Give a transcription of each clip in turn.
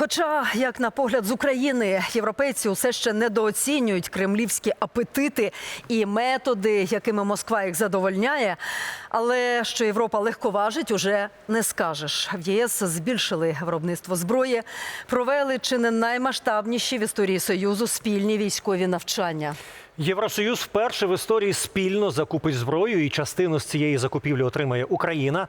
Хоча, як на погляд з України, європейці усе ще недооцінюють кремлівські апетити і методи, якими Москва їх задовольняє. Але що Європа легковажить, уже не скажеш. В ЄС збільшили виробництво зброї, провели чи не наймасштабніші в історії Союзу спільні військові навчання. Євросоюз вперше в історії спільно закупить зброю, і частину з цієї закупівлі отримає Україна.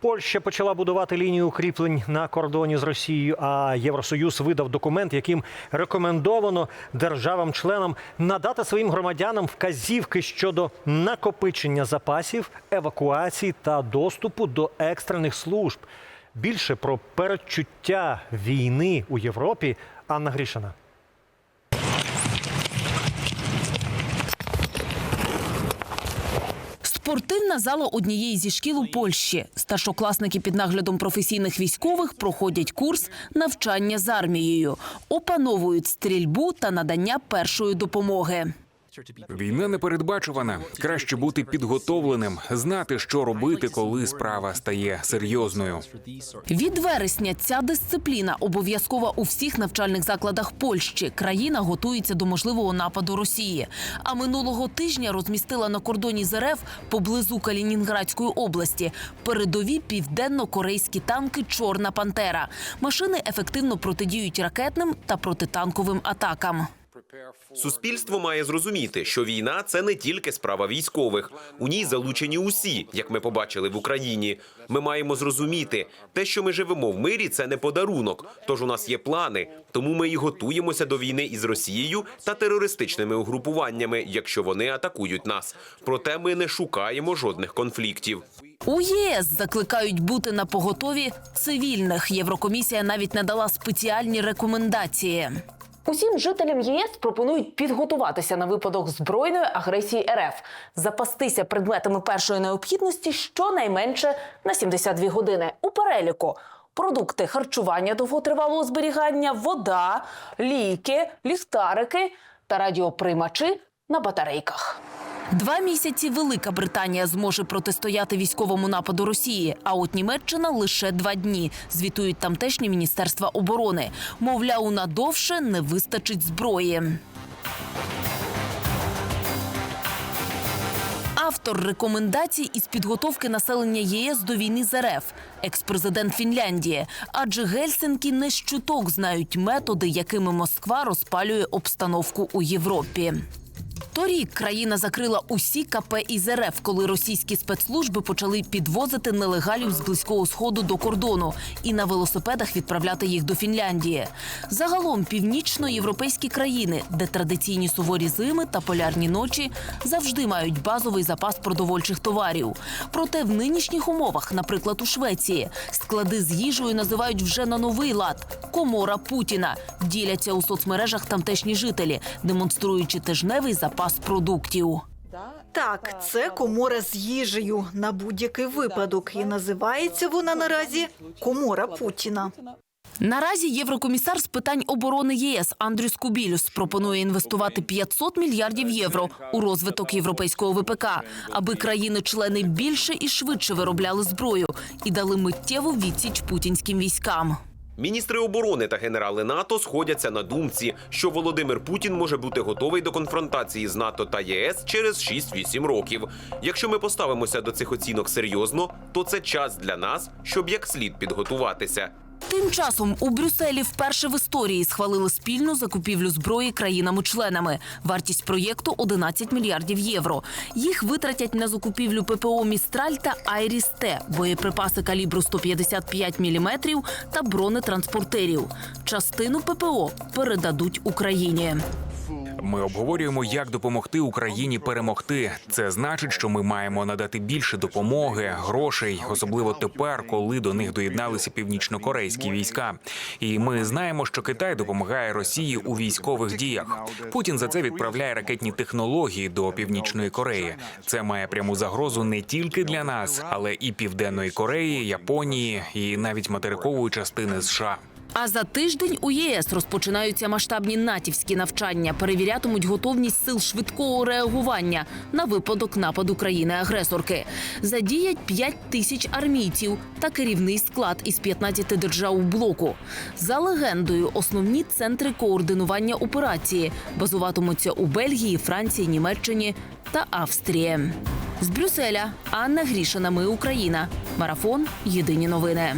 Польща почала будувати лінію укріплень на кордоні з Росією. А Євросоюз видав документ, яким рекомендовано державам-членам надати своїм громадянам вказівки щодо накопичення запасів, евакуації та доступу до екстрених служб. Більше про передчуття війни у Європі Анна Грішина. Спортивна зала однієї зі шкіл у Польщі. Старшокласники під наглядом професійних військових проходять курс навчання з армією, опановують стрільбу та надання першої допомоги. Війна непередбачувана. Краще бути підготовленим, знати, що робити, коли справа стає серйозною. Від вересня ця дисципліна обов'язкова у всіх навчальних закладах Польщі. Країна готується до можливого нападу Росії. А минулого тижня розмістила на кордоні з РФ поблизу Калінінградської області передові південно-корейські танки Чорна Пантера. Машини ефективно протидіють ракетним та протитанковим атакам. Суспільство має зрозуміти, що війна це не тільки справа військових. У ній залучені усі, як ми побачили в Україні. Ми маємо зрозуміти, те, що ми живемо в мирі, це не подарунок. Тож у нас є плани. Тому ми і готуємося до війни із Росією та терористичними угрупуваннями, якщо вони атакують нас. Проте ми не шукаємо жодних конфліктів. У ЄС закликають бути на поготові цивільних. Єврокомісія навіть надала спеціальні рекомендації. Усім жителям ЄС пропонують підготуватися на випадок збройної агресії РФ, запастися предметами першої необхідності щонайменше на 72 години. У переліку продукти харчування довготривалого зберігання, вода, ліки, ліхтарики та радіоприймачі на батарейках. Два місяці Велика Британія зможе протистояти військовому нападу Росії. А от Німеччина лише два дні. Звітують тамтешні міністерства оборони. Мовляв, надовше не вистачить зброї. Автор рекомендацій із підготовки населення ЄС до війни з РФ – екс-президент Фінляндії. Адже Гельсинкі не щуток знають методи, якими Москва розпалює обстановку у Європі. Торік країна закрила усі КП із РФ, коли російські спецслужби почали підвозити нелегалів з близького сходу до кордону і на велосипедах відправляти їх до Фінляндії. Загалом північноєвропейські країни, де традиційні суворі зими та полярні ночі завжди мають базовий запас продовольчих товарів. Проте в нинішніх умовах, наприклад, у Швеції, склади з їжею називають вже на новий лад комора Путіна. Діляться у соцмережах тамтешні жителі, демонструючи тижневий запас продуктів. Так, це комора з їжею на будь-який випадок, і називається вона наразі комора Путіна. Наразі єврокомісар з питань оборони ЄС Андрюс Кубілюс пропонує інвестувати 500 мільярдів євро у розвиток європейського ВПК, аби країни-члени більше і швидше виробляли зброю і дали миттєву відсіч путінським військам. Міністри оборони та генерали НАТО сходяться на думці, що Володимир Путін може бути готовий до конфронтації з НАТО та ЄС через 6-8 років. Якщо ми поставимося до цих оцінок серйозно, то це час для нас, щоб як слід підготуватися. Тим часом у Брюсселі вперше в історії схвалили спільну закупівлю зброї країнами-членами. Вартість проєкту 11 мільярдів євро. Їх витратять на закупівлю ППО Містраль та Айріс Т, боєприпаси калібру 155 мм та бронетранспортерів. Частину ППО передадуть Україні. Ми обговорюємо, як допомогти Україні перемогти. Це значить, що ми маємо надати більше допомоги, грошей, особливо тепер, коли до них доєдналися північнокорейські війська. І ми знаємо, що Китай допомагає Росії у військових діях. Путін за це відправляє ракетні технології до північної Кореї. Це має пряму загрозу не тільки для нас, але і південної Кореї, Японії і навіть материкової частини США. А за тиждень у ЄС розпочинаються масштабні натівські навчання. Перевірятимуть готовність сил швидкого реагування на випадок нападу країни-агресорки. Задіять 5 тисяч армійців та керівний склад із 15 держав блоку. За легендою, основні центри координування операції базуватимуться у Бельгії, Франції, Німеччині та Австрії. З Брюсселя Анна Грішина. Ми Україна. Марафон. Єдині новини.